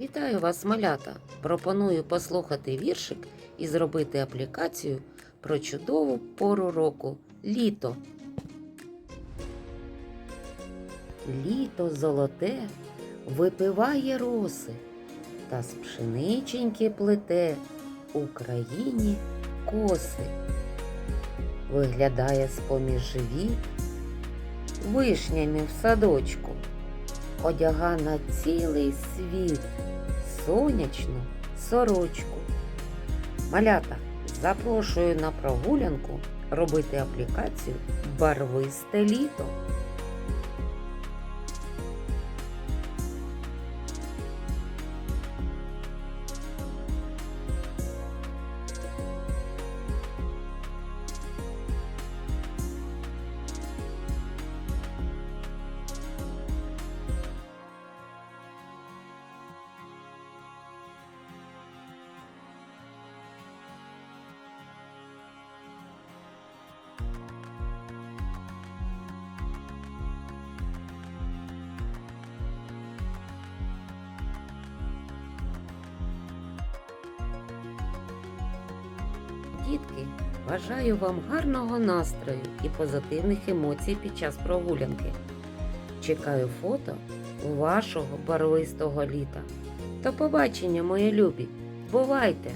Вітаю вас, малята! Пропоную послухати віршик і зробити аплікацію про чудову пору року літо. Літо золоте випиває роси та з пшениченьки плете Україні коси. Виглядає з-поміж віт вишнями в садочку, одяга на цілий світ сонячну сорочку. Малята, запрошую на прогулянку робити аплікацію Барвисте літо. Дітки, бажаю вам гарного настрою і позитивних емоцій під час прогулянки. Чекаю фото вашого барвистого літа. До побачення, мої любі! Бувайте!